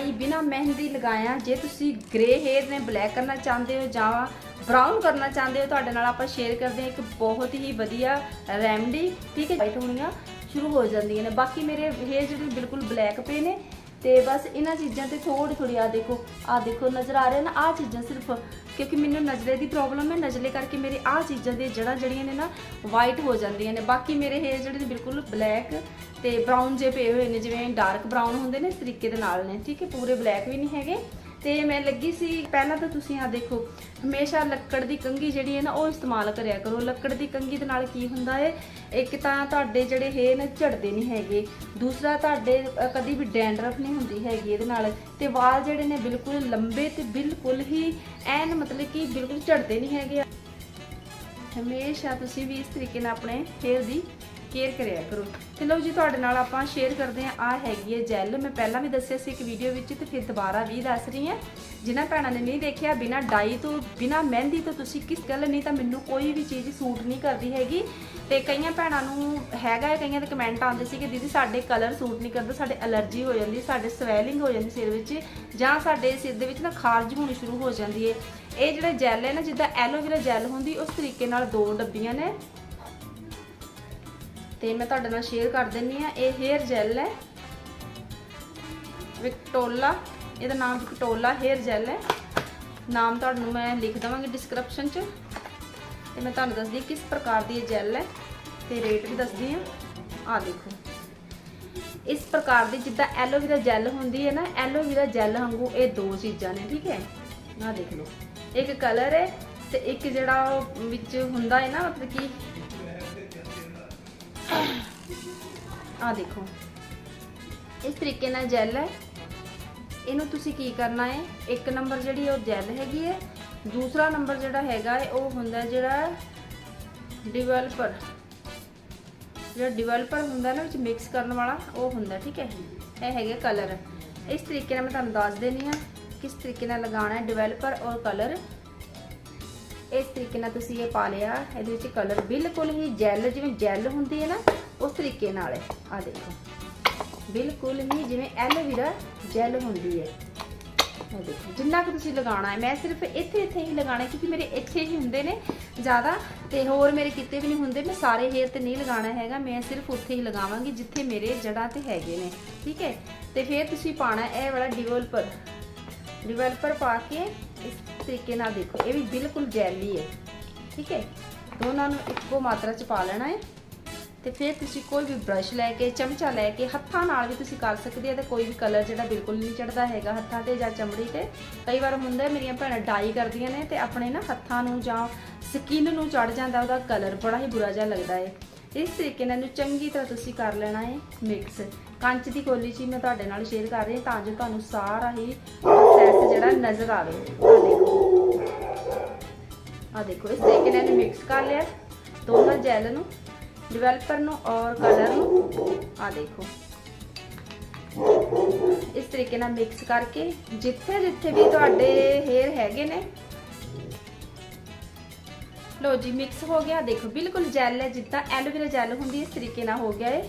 ਡਾਈ ਬਿਨਾ ਮਹਿੰਦੀ ਲਗਾਇਆ। ਜੇ ਤੁਸੀਂ ਗ੍ਰੇ ਹੇਅਰ ਨੇ ਬਲੈਕ ਕਰਨਾ ਚਾਹੁੰਦੇ ਹੋ ਜਾਂ ਬਰਾਊਨ ਕਰਨਾ ਚਾਹੁੰਦੇ ਹੋ, ਤੁਹਾਡੇ ਨਾਲ ਆਪਾਂ ਸ਼ੇਅਰ ਕਰਦੇ ਹਾਂ ਇੱਕ ਬਹੁਤ ਹੀ ਵਧੀਆ ਰੈਮਡੀ ਠੀਕ ਹੈ ਵਾਈਟ ਹੋਣੀਆਂ ਸ਼ੁਰੂ ਹੋ ਜਾਂਦੀਆਂ ਨੇ। ਬਾਕੀ ਮੇਰੇ ਹੇਅਰ ਜਿਹੜੇ ਬਿਲਕੁਲ ਬਲੈਕ ਪਏ ਨੇ। ਤੇ ਬਸ ਇਹਨਾਂ ਚੀਜ਼ਾਂ ਤੇ ਥੋੜੀ ਥੋੜੀ ਆ ਦੇਖੋ ਆ ਦੇਖੋ, ਨਜ਼ਰ ਆ ਰਿਹਾ ਨਾ ਆ ਚੀਜ਼ਾਂ ਸਿਰਫ, ਕਿਉਂਕਿ ਮੈਨੂੰ ਨਜ਼ਲੇ ਦੀ ਪ੍ਰੋਬਲਮ ਹੈ ਨਜ਼ਲੇ ਕਰਕੇ ਮੇਰੇ ਆ ਚੀਜ਼ਾਂ ਦੇ ਜੜਾਂ ਜਿਹੜੀਆਂ ਨੇ ਨਾ ਵਾਈਟ ਹੋ ਜਾਂਦੀਆਂ ਨੇ। ਬਾਕੀ ਮੇਰੇ ਹੇਅਰ ਜਿਹੜੇ ਨੇ ਬਿਲਕੁਲ ਬਲੈਕ ਤੇ ਬਰਾਊਨ ਜੇ ਪਏ ਹੋਏ ਨੇ, ਜਿਵੇਂ ਡਾਰਕ ਬਰਾਊਨ ਹੁੰਦੇ ਨੇ ਇਸ ਤਰੀਕੇ ਦੇ ਨਾਲ ਨੇ, ਠੀਕ ਹੈ? ਪੂਰੇ ਬਲੈਕ ਵੀ ਨਹੀਂ ਹੈਗੇ। ਤੇ ਮੈਂ ਲੱਗੀ ਸੀ ਪਹਿਲਾਂ ਤਾਂ ਤੁਸੀਂ ਆ ਦੇਖੋ ਹਮੇਸ਼ਾ ਲੱਕੜ ਦੀ ਕੰਘੀ ਜਿਹੜੀ ਹੈ ਨਾ ਉਹ ਇਸਤੇਮਾਲ ਕਰਿਆ ਕਰੋ। ਲੱਕੜ ਦੀ ਕੰਘੀ ਦੇ ਨਾਲ ਕੀ ਹੁੰਦਾ ਹੈ ਇੱਕ ਤਾਂ ਤੁਹਾਡੇ ਜਿਹੜੇ ਹੈ ਨੇ ਝੜਦੇ ਨਹੀਂ ਹੈਗੇ। ਦੂਸਰਾ ਤੁਹਾਡੇ ਅ, ਕਦੀ ਵੀ ਡੈਂਡਰਫ ਨਹੀਂ ਹੁੰਦੀ ਹੈਗੀ ਇਹਦੇ ਨਾਲ। ਤੇ ਵਾਲ ਜਿਹੜੇ ਨੇ ਬਿਲਕੁਲ ਲੰਬੇ ਤੇ ਬਿਲਕੁਲ ਹੀ ਐਨ ਮਤਲਬ ਕਿ ਬਿਲਕੁਲ ਝੜਦੇ ਨਹੀਂ ਹੈਗੇ। ਹਮੇਸ਼ਾ ਤੁਸੀਂ ਵੀ ਇਸ ਤਰੀਕੇ ਨਾਲ ਆਪਣੇ ਹੇਅਰ ਦੀ ਕੇਅਰ ਕਰਿਆ ਕਰੋ। ਤੇ ਲਓ ਜੀ, ਤੁਹਾਡੇ ਨਾਲ ਆਪਾਂ ਸ਼ੇਅਰ ਕਰਦੇ ਹਾਂ। ਆ ਹੈਗੀ ਹੈ ਜੈਲ ਮੈਂ ਪਹਿਲਾਂ ਵੀ ਦੱਸਿਆ ਸੀ ਇੱਕ ਵੀਡੀਓ ਵਿੱਚ ਤੇ ਫਿਰ ਦੁਬਾਰਾ ਵੀ ਦੱਸ ਰਹੀ ਹਾਂ। ਜਿਨ੍ਹਾਂ ਭੈਣਾਂ ਨੇ ਨਹੀਂ ਦੇਖਿਆ, ਬਿਨਾ ਡਾਈ ਤੋਂ, ਬਿਨਾ ਮਹਿੰਦੀ ਤੋਂ ਤੁਸੀਂ ਕਿਸ ਗੱਲ ਨਹੀਂ ਤਾਂ ਮੈਨੂੰ ਕੋਈ ਵੀ ਚੀਜ਼ ਸੂਟ ਨਹੀਂ ਕਰਦੀ ਹੈਗੀ। ਤੇ ਕਈਆਂ ਭੈਣਾਂ ਨੂੰ ਹੈਗਾ ਹੈ, ਕਈਆਂ ਦੇ ਕਮੈਂਟ ਆਉਂਦੇ ਸੀ ਕਿ ਦੀਦੀ ਸਾਡੇ ਕਲਰ ਸੂਟ ਨਹੀਂ ਕਰਦਾ, ਸਾਡੇ ਅਲਰਜੀ ਹੋ ਜਾਂਦੀ, ਸਾਡੇ ਸਵੈਲਿੰਗ ਹੋ ਜਾਂਦੀ ਸਿਰ ਵਿੱਚ, ਜਾਂ ਸਾਡੇ ਸਿਰ ਦੇ ਵਿੱਚ ਨਾ ਖਾਰਜ ਹੋਣੀ ਸ਼ੁਰੂ ਹੋ ਜਾਂਦੀ ਹੈ। ਇਹ ਜਿਹੜਾ ਜੈਲ ਹੈ ਨਾ, ਜਿੱਦਾਂ ਐਲੋਵੇਰਾ ਜੈਲ ਹੁੰਦੀ, ਉਸ ਤਰੀਕੇ ਨਾਲ ਦੋ ਡੱਬੀਆਂ ਨੇ। ਤੇ ਮੈਂ ਤੁਹਾਡੇ ਨਾਲ ਸ਼ੇਅਰ ਕਰ ਦਿੰਨੀ ਆ, ਇਹ ਹੇਅਰ ਜੈਲ ਹੈ। ਵਿਕਟੋਲਾ ਇਹਦਾ ਨਾਮ ਵਿਕਟੋਲਾ ਹੇਅਰ ਜੈਲ ਹੈ। ਨਾਮ ਤੁਹਾਨੂੰ ਮੈਂ ਲਿਖ ਦਵਾਂਗੀ ਡਿਸਕ੍ਰਿਪਸ਼ਨ 'ਚ। ਤੇ ਮੈਂ ਤੁਹਾਨੂੰ ਦੱਸਦੀ ਕਿਸ ਪ੍ਰਕਾਰ ਦੀ ਇਹ ਜੈਲ ਹੈ ਤੇ ਰੇਟ ਵੀ ਦੱਸਦੀ ਹਾਂ। ਆ ਦੇਖੋ। ਇਸ ਪ੍ਰਕਾਰ ਦੀ ਜਿੱਦਾਂ ਐਲੋਵੇਰਾ ਜੈਲ ਹੁੰਦੀ ਹੈ ਨਾ ਐਲੋਵੇਰਾ ਜੈਲ ਵਾਂਗੂ ਇਹ ਦੋ ਚੀਜ਼ਾਂ ਨੇ, ਠੀਕ ਹੈ? ਆ ਦੇਖ ਲਓ। ਇੱਕ ਕਲਰ ਹੈ ਤੇ ਇੱਕ ਜਿਹੜਾ ਉਹ ਵਿੱਚ ਹੁੰਦਾ ਹੈ ਨਾ, ਮਤਲਬ ਕਿ ਆ ਦੇਖੋ। ਇਸ ਤਰੀਕੇ ਨਾਲ ਜੈਲ ਹੈ। ਇਹਨੂੰ ਤੁਸੀਂ ਕੀ ਕਰਨਾ ਹੈ? ਇੱਕ ਨੰਬਰ ਜਿਹੜੀ ਉਹ ਜੈਲ ਹੈਗੀ ਹੈ। ਦੂਸਰਾ ਨੰਬਰ ਜਿਹੜਾ ਹੈਗਾ ਹੈ, ਉਹ ਹੁੰਦਾ ਜਿਹੜਾ ਡਿਵੈਲਪਰ ਜਿਹੜਾ ਡਿਵੈਲਪਰ ਹੁੰਦਾ ਨਾ, ਵਿੱਚ ਮਿਕਸ ਕਰਨ ਵਾਲਾ, ਉਹ ਹੁੰਦਾ, ਠੀਕ ਹੈ? ਇਹ ਹੈਗੇ ਕਲਰ ਇਸ ਤਰੀਕੇ ਨਾਲ ਮੈਂ ਤੁਹਾਨੂੰ ਦੱਸ ਦੇਣੀ ਆ ਕਿਸ ਤਰੀਕੇ ਨਾਲ ਲਗਾਉਣਾ ਹੈ ਡਿਵੈਲਪਰ ਔਰ ਕਲਰ ਇਸ ਤਰੀਕੇ ਨਾਲ ਤੁਸੀਂ ਇਹ ਪਾ ਲਿਆ। ਇਹਦੇ ਵਿੱਚ ਕਲਰ ਬਿਲਕੁਲ ਹੀ ਜੈਲ ਜਿਵੇਂ ਜੈਲ ਹੁੰਦੀ ਹੈ ਨਾ, ਉਸ ਤਰੀਕੇ ਨਾਲ ਹੈ। ਆ ਦੇਖੋ। ਬਿਲਕੁਲ ਹੀ ਜਿਵੇਂ ਐਲੋਵੇਰਾ ਜੈਲ ਹੁੰਦੀ ਹੈ। ਇਹ ਦੇਖੋ, ਜਿੰਨਾ ਕੁ ਤੁਸੀਂ ਲਗਾਉਣਾ ਹੈ। ਮੈਂ ਸਿਰਫ ਇੱਥੇ ਇੱਥੇ ਹੀ ਲਗਾਉਣਾ, ਕਿਉਂਕਿ ਮੇਰੇ ਇੱਥੇ ਹੀ ਹੁੰਦੇ ਨੇ ਜ਼ਿਆਦਾ, ਤੇ ਹੋਰ ਮੇਰੇ ਕਿਤੇ ਵੀ ਨਹੀਂ ਹੁੰਦੇ। ਮੈਂ ਸਾਰੇ ਹੇਅਰ ਤੇ ਨਹੀਂ ਲਗਾਉਣਾ ਹੈਗਾ। ਮੈਂ ਸਿਰਫ ਉੱਥੇ ਹੀ ਲਗਾਵਾਂਗੀ, ਜਿੱਥੇ ਮੇਰੇ ਜੜਾਂ ਤੇ ਹੈਗੇ ਨੇ। ਠੀਕ ਹੈ? ਤੇ ਫਿਰ ਤੁਸੀਂ ਪਾਣਾ ਇਹ ਵਾਲਾ ਡਿਵੈਲਪਰ ਡਿਵੈਲਪਰ ਪਾ ਕੇ ਤਰੀਕੇ ਨਾਲ ਦੇਖੋ, ਇਹ ਵੀ ਬਿਲਕੁਲ ਜੈਲੀ ਹੈ। ਠੀਕ ਹੈ? ਦੋਨਾਂ ਨੂੰ ਇੱਕੋ ਮਾਤਰਾ ਚ ਪਾ ਲੈਣਾ ਹੈ। ਤੇ ਫਿਰ ਤੁਸੀਂ ਕੋਈ ਵੀ ਬ੍ਰਸ਼ ਲੈ ਕੇ, ਚਮਚਾ ਲੈ ਕੇ, ਹੱਥਾਂ ਨਾਲ ਵੀ ਤੁਸੀਂ ਕਰ ਸਕਦੇ ਹੋ। ਤੇ ਕੋਈ ਵੀ ਕਲਰ ਜਿਹੜਾ ਬਿਲਕੁਲ ਨਹੀਂ ਚੜਦਾ ਹੈਗਾ, ਹੱਥਾਂ ਤੇ ਜਾਂ ਚਮੜੀ ਤੇ। ਕਈ ਵਾਰ ਹੁੰਦਾ ਮੇਰੀਆਂ ਭੈਣਾਂ ਡਾਈ ਕਰਦੀਆਂ ਨੇ ਤੇ ਆਪਣੇ ਨਾ ਹੱਥਾਂ ਨੂੰ ਜਾਂ ਸਕਿਨ ਨੂੰ ਚੜ ਜਾਂਦਾ, ਉਹਦਾ ਕਲਰ ਬੜਾ ਹੀ ਬੁਰਾ ਜਿਹਾ ਲੱਗਦਾ ਹੈ। ਇਸ ਤਰੀਕੇ ਨਾਲ ਇਹਨੂੰ ਚੰਗੀ ਤਰ੍ਹਾਂ ਤੁਸੀਂ ਕਰ ਲੈਣਾ ਹੈ ਮਿਕਸ ਕੰਚ ਦੀ ਕੋਲੀ 'ਚ ਮੈਂ ਤੁਹਾਡੇ ਨਾਲ ਸ਼ੇਅਰ ਕਰ ਰਹੀ ਹਾਂ ਤਾਂ ਜੋ ਤੁਹਾਨੂੰ ਸਾਰਾ ਹੀ ਪ੍ਰੋਸੈਸ ਜਿਹੜਾ ਨਜ਼ਰ ਆਵੇ। ਆ ਦੇਖੋ। ਇਸ ਤਰੀਕੇ ਨਾਲ ਮਿਕਸ ਕਰ ਲਿਆ। ਦੋਨਾਂ ਜੈਲ ਨੂੰ ਡਿਵੈਲਪਰ ਨੂੰ ਔਰ ਕਲਰ ਨੂੰ। ਆ ਦੇਖੋ। ਇਸ ਤਰੀਕੇ ਨਾਲ ਮਿਕਸ ਕਰਕੇ ਜਿੱਥੇ ਜਿੱਥੇ ਵੀ ਤੁਹਾਡੇ ਹੇਅਰ ਹੈਗੇ ਨੇ ਲੋ ਜੀ ਮਿਕਸ ਹੋ ਗਿਆ। ਦੇਖੋ ਬਿਲਕੁਲ ਜੈਲ ਹੈ ਜਿੱਦਾਂ ਐਲੋਵੇਰਾ ਜੈਲ ਹੁੰਦੀ ਹੈ, ਇਸ ਤਰੀਕੇ ਨਾਲ ਹੋ ਗਿਆ ਹੈ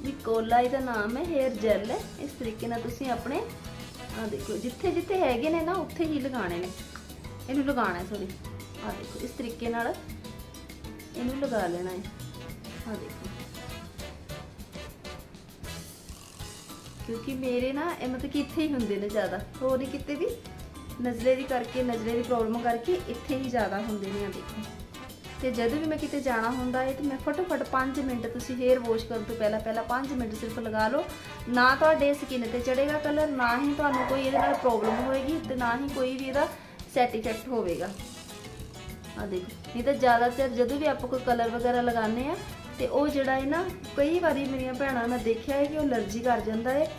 ਵੀ ਇਹਦਾ ਨਾਮ ਹੈ ਹੇਅਰ ਜੈਲ ਹੈ। ਇਸ ਤਰੀਕੇ ਨਾਲ ਤੁਸੀਂ ਆਪਣੇ ਆ ਦੇਖੋ ਜਿੱਥੇ ਜਿੱਥੇ ਹੈਗੇ ਨੇ ਨਾ ਉੱਥੇ ਹੀ ਲਗਾਣੇ ਨੇ। ਇਹਨੂੰ ਲਗਾਉਣਾ ਹੈ ਸੋਰੀ ਆ ਦੇਖੋ ਇਸ ਤਰੀਕੇ ਨਾਲ ਇਹਨੂੰ ਲਗਾ ਲੈਣਾ ਹੈ। ਆ ਦੇਖੋ। ਕਿਉਂਕਿ ਮੇਰੇ ਨਾ ਇਹ ਮਤਲਬ ਕਿ ਇੱਥੇ ਹੀ ਹੁੰਦੇ ਨੇ ਜ਼ਿਆਦਾ। ਹੋਰ ਨਹੀਂ ਕਿਤੇ ਵੀ। ਨਜ਼ਲੇ ਦੀ ਕਰਕੇ ਨਜ਼ਲੇ ਦੀ ਪ੍ਰੋਬਲਮ ਕਰਕੇ ਇੱਥੇ ਹੀ ਜ਼ਿਆਦਾ ਹੁੰਦੇ ਨੇ ਆ ਦੇਖੋ। ਤੇ ਜਦੋਂ ਵੀ ਮੈਂ ਕਿਤੇ ਜਾਣਾ ਹੁੰਦਾ ਹੈ ਤੇ ਮੈਂ ਫਟਾਫਟ 5 ਮਿੰਟ ਤੁਸੀਂ ਹੇਅਰ ਵਾਸ਼ ਕਰਨ ਤੋਂ ਪਹਿਲਾਂ ਪਹਿਲਾਂ 5 ਮਿੰਟ ਸਿਰਫ ਲਗਾ ਲਓ। ਨਾ ਤੁਹਾਡੇ ਸਕਿਨ ਤੇ ਚੜੇਗਾ ਕਲਰ ਨਾ ਹੀ ਤੁਹਾਨੂੰ ਕੋਈ ਇਹਦੇ ਨਾਲ ਪ੍ਰੋਬਲਮ ਹੋਏਗੀ ਤੇ ਨਾ ਹੀ ਕੋਈ ਵੀ ਇਹਦਾ ਸੈਟ ਇਫੈਕਟ ਹੋਵੇਗਾ। ਆ ਦੇਖੋ, ਨਹੀਂ ਤਾਂ ਜ਼ਿਆਦਾਤਰ ਜਦੋਂ ਵੀ ਆਪਾਂ ਕੋਈ ਕਲਰ ਵਗੈਰਾ ਲਗਾਉਂਦੇ ਆ, ਤੇ ਉਹ ਜਿਹੜਾ ਹੈ ਨਾ, ਕਈ ਵਾਰੀ ਮੇਰੀਆਂ ਭੈਣਾਂ, ਮੈਂ ਦੇਖਿਆ ਹੈ ਕਿ ਉਹ ਅਲਰਜੀ ਕਰ ਜਾਂਦਾ ਹੈ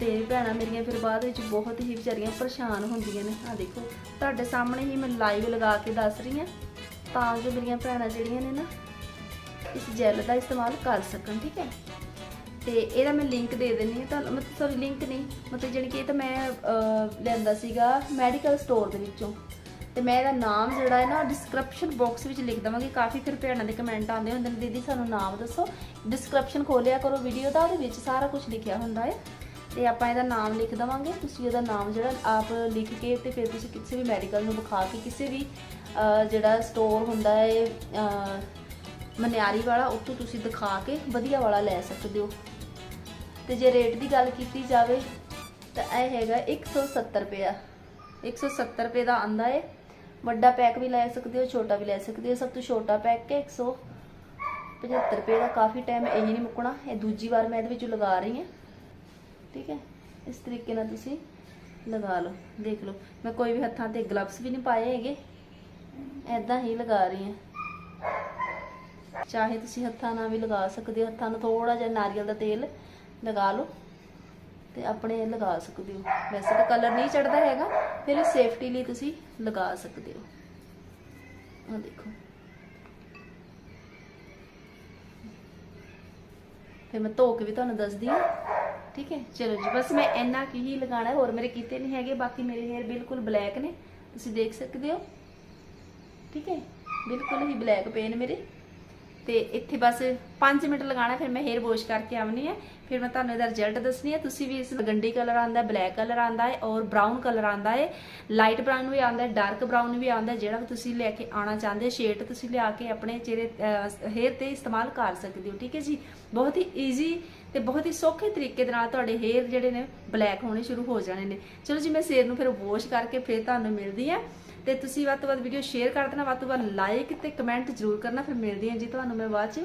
ਤੇ ਭੈਣਾਂ ਮੇਰੀਆਂ ਫਿਰ ਬਾਅਦ ਵਿੱਚ ਬਹੁਤ ਹੀ ਵਿਚਾਰੀਆਂ ਪਰੇਸ਼ਾਨ ਹੁੰਦੀਆਂ ਨੇ। ਆ ਦੇਖੋ, ਤੁਹਾਡੇ ਸਾਹਮਣੇ ਹੀ ਮੈਂ ਲਾਈਵ ਲਗਾ ਕੇ ਦੱਸ ਰਹੀ ਹਾਂ, ਤਾਂ ਜੋ ਮੇਰੀਆਂ ਭੈਣਾਂ ਜਿਹੜੀਆਂ ਨੇ ਨਾ ਇਸ ਜੈਲ ਦਾ ਇਸਤੇਮਾਲ ਕਰ ਸਕਣ, ਠੀਕ ਹੈ? ਤੇ ਇਹਦਾ ਮੈਂ ਲਿੰਕ ਦੇ ਦਿੰਨੀ ਹਾਂ ਤੁਹਾਨੂੰ, ਮਤਲਬ ਸੌਰੀ ਲਿੰਕ ਨਹੀਂ, ਮਤਲਬ ਜਿਹੜੀ ਕਿ ਇਹ ਤਾਂ ਮੈਂ ਲੈਂਦਾ ਸੀਗਾ ਮੈਡੀਕਲ ਸਟੋਰ ਦੇ ਵਿੱਚੋਂ। ਤੇ ਮੈਂ ਇਹਦਾ ਨਾਮ ਜਿਹੜਾ ਹੈ ਨਾ ਡਿਸਕ੍ਰਿਪਸ਼ਨ ਬਾਕਸ ਵਿੱਚ ਲਿਖ ਦਵਾਂਗੀ। ਕਾਫੀ ਫਿਰ ਭੈਣਾਂ ਦੇ ਕਮੈਂਟ ਆਉਂਦੇ ਹੁੰਦੇ ਨੇ, ਦੀਦੀ ਸਾਨੂੰ ਨਾਮ ਦੱਸੋ। ਡਿਸਕ੍ਰਿਪਸ਼ਨ ਖੋਲਿਆ ਕਰੋ ਵੀਡੀਓ ਦਾ, ਉਹਦੇ ਵਿੱਚ ਸਾਰਾ ਕੁਝ ਲਿਖਿਆ ਹੁੰਦਾ ਹੈ। ਤੇ ਆਪਾਂ ਇਹਦਾ ਨਾਮ ਲਿਖ ਦਵਾਂਗੇ। ਤੁਸੀਂ ਇਹਦਾ ਨਾਮ ਜਿਹੜਾ ਆਪ ਲਿਖ ਕੇ ਤੇ ਫਿਰ ਤੁਸੀਂ ਕਿਸੇ ਵੀ ਮੈਡੀਕਲ ਨੂੰ ਵਿਖਾ ਕੇ ਕਿਸੇ ਵੀ ਜਿਹੜਾ ਸਟੋਰ ਹੁੰਦਾ ਹੈ ਮਨਿਆਰੀ ਵਾਲਾ, ਉੱਥੋਂ ਤੁਸੀਂ ਦਿਖਾ ਕੇ ਵਧੀਆ ਵਾਲਾ ਲੈ ਸਕਦੇ ਹੋ। ਤੇ ਜੇ ਰੇਟ ਦੀ ਗੱਲ ਕੀਤੀ ਜਾਵੇ ਤਾਂ ਇਹ ਹੈਗਾ 170 ਰੁਪਇਆ। 170 ਰੁਪਏ ਦਾ ਆਂਦਾ ਹੈ ਵੱਡਾ ਪੈਕ ਵੀ ਲੈ ਸਕਦੇ ਹੋ, ਛੋਟਾ ਵੀ ਲੈ ਸਕਦੇ ਹੋ। ਸਭ ਤੋਂ ਛੋਟਾ ਪੈਕ ਹੈ 175 ਰੁਪਏ ਦਾ। ਕਾਫੀ ਟਾਈਮ ਇਹੀ ਨਹੀਂ ਮੁੱਕਣਾ। ਇਹ ਦੂਜੀ ਵਾਰ ਮੈਂ ਇਹਦੇ ਵਿੱਚ ਲਗਾ ਰਹੀ ਹਾਂ। ਠੀਕ ਹੈ? ਇਸ ਤਰੀਕੇ ਨਾਲ ਤੁਸੀਂ ਲਗਾ ਲਓ, ਦੇਖ ਲਓ। ਮੈਂ ਕੋਈ ਵੀ ਹੱਥਾਂ ਤੇ ਗਲਵਸ ਵੀ ਨਹੀਂ ਪਾਏ ਹੈਗੇ। ਐਦਾਂ ਹੀ ਲਗਾ ਰਹੀ ਹਾਂ। ਚਾਹੇ ਤੁਸੀਂ ਹੱਥਾਂ ਨਾਲ ਵੀ ਲਗਾ ਸਕਦੇ ਹੋ, ਹੱਥਾਂ ਨੂੰ ਥੋੜਾ ਜਿਹਾ ਨਾਰੀਅਲ ਦਾ ਤੇਲ ਲਗਾ ਲਓ ਤੇ ਆਪਣੇ ਲਗਾ ਸਕਦੇ ਹੋ। ਵੈਸੇ ਤਾਂ ਕਲਰ ਨਹੀਂ ਚੜਦਾ ਹੈਗਾ, ਫਿਰ ਸੇਫਟੀ ਲਈ ਤੁਸੀਂ ਲਗਾ ਸਕਦੇ ਹੋ। ਆ ਦੇਖੋ। ਫਿਰ ਮੈਂ ਧੋ ਕੇ ਵੀ ਤੁਹਾਨੂੰ ਦੱਸਦੀ ਹਾਂ। ਠੀਕ ਹੈ? ਚਲੋ ਜੀ, ਬਸ ਮੈਂ ਇੰਨਾ ਕੀ ਹੀ ਲਗਾਣਾ ਹੋਰ ਮੇਰੇ ਕੀਤੇ ਨਹੀਂ ਹੈਗੇ, ਬਾਕੀ ਮੇਰੇ ਹੇਅਰ ਬਿਲਕੁਲ ਬਲੈਕ ਨੇ। ਤੁਸੀਂ ਦੇਖ ਸਕਦੇ ਹੋ? ਠੀਕ ਹੈ? ਬਿਲਕੁਲ ਹੀ ਬਲੈਕ ਪਏ ਨੇ ਮੇਰੇ। ਤੇ ਇੱਥੇ ਬਸ 5 ਮਿੰਟ ਲਗਾਣਾ ਫਿਰ ਮੈਂ ਹੇਅਰ ਵਾਸ਼ ਕਰਕੇ ਆਉਣੀ ਹੈ। ਫਿਰ ਮੈਂ ਤੁਹਾਨੂੰ ਇਹਦਾ ਰਿਜ਼ਲਟ ਦੱਸਣੀ ਹੈ। ਤੁਸੀਂ ਵੀ ਇਸ ਗੰਡੀ ਕਲਰ ਆਂਦਾ ਬਲੈਕ ਕਲਰ ਆਂਦਾ ਹੈ ਔਰ ਬ੍ਰਾਊਨ ਕਲਰ ਆਂਦਾ ਹੈ। ਲਾਈਟ ਬ੍ਰਾਊਨ ਵੀ ਆਂਦਾ ਹੈ ਡਾਰਕ ਬ੍ਰਾਊਨ ਵੀ ਆਂਦਾ ਹੈ, ਜਿਹੜਾ ਵੀ ਤੁਸੀਂ ਲੈ ਕੇ ਆਉਣਾ ਚਾਹੁੰਦੇ ਹੋ। ਸ਼ੇਡ ਤੁਸੀਂ ਲਿਆ ਕੇ ਆਪਣੇ ਚਿਹਰੇ ਹੇਅਰ ਤੇ ਇਸਤੇਮਾਲ ਕਰ ਸਕਦੇ ਹੋ, ਠੀਕ ਹੈ ਜੀ? ਬਹੁਤ ਹੀ ਈਜ਼ੀ ਤੇ ਬਹੁਤ ਹੀ ਸੌਖੇ ਤਰੀਕੇ ਦੇ ਨਾਲ ਤੁਹਾਡੇ ਹੇਅਰ ਜਿਹੜੇ ਨੇ ਬਲੈਕ ਹੋਣੇ ਸ਼ੁਰੂ ਹੋ ਜਾਣੇ ਨੇ। ਚਲੋ ਜੀ, ਮੈਂ ਸਿਰ ਨੂੰ ਫਿਰ ਵਾਸ਼ ਕਰਕੇ ਫਿਰ ਤੁਹਾਨੂੰ ਮਿਲਦੀ ਆ ਤੇ ਤੁਸੀਂ ਵੱਧ ਤੋਂ ਵੱਧ ਵੀਡੀਓ ਸ਼ੇਅਰ ਕਰ ਦੇਣਾ, ਵੱਧ ਤੋਂ ਵੱਧ ਲਾਈਕ ਤੇ ਕਮੈਂਟ ਜ਼ਰੂਰ ਕਰਨਾ, ਫਿਰ ਮਿਲਦੀ ਹਾਂ ਜੀ ਤੁਹਾਨੂੰ ਮੈਂ ਬਾਅਦ ਚ।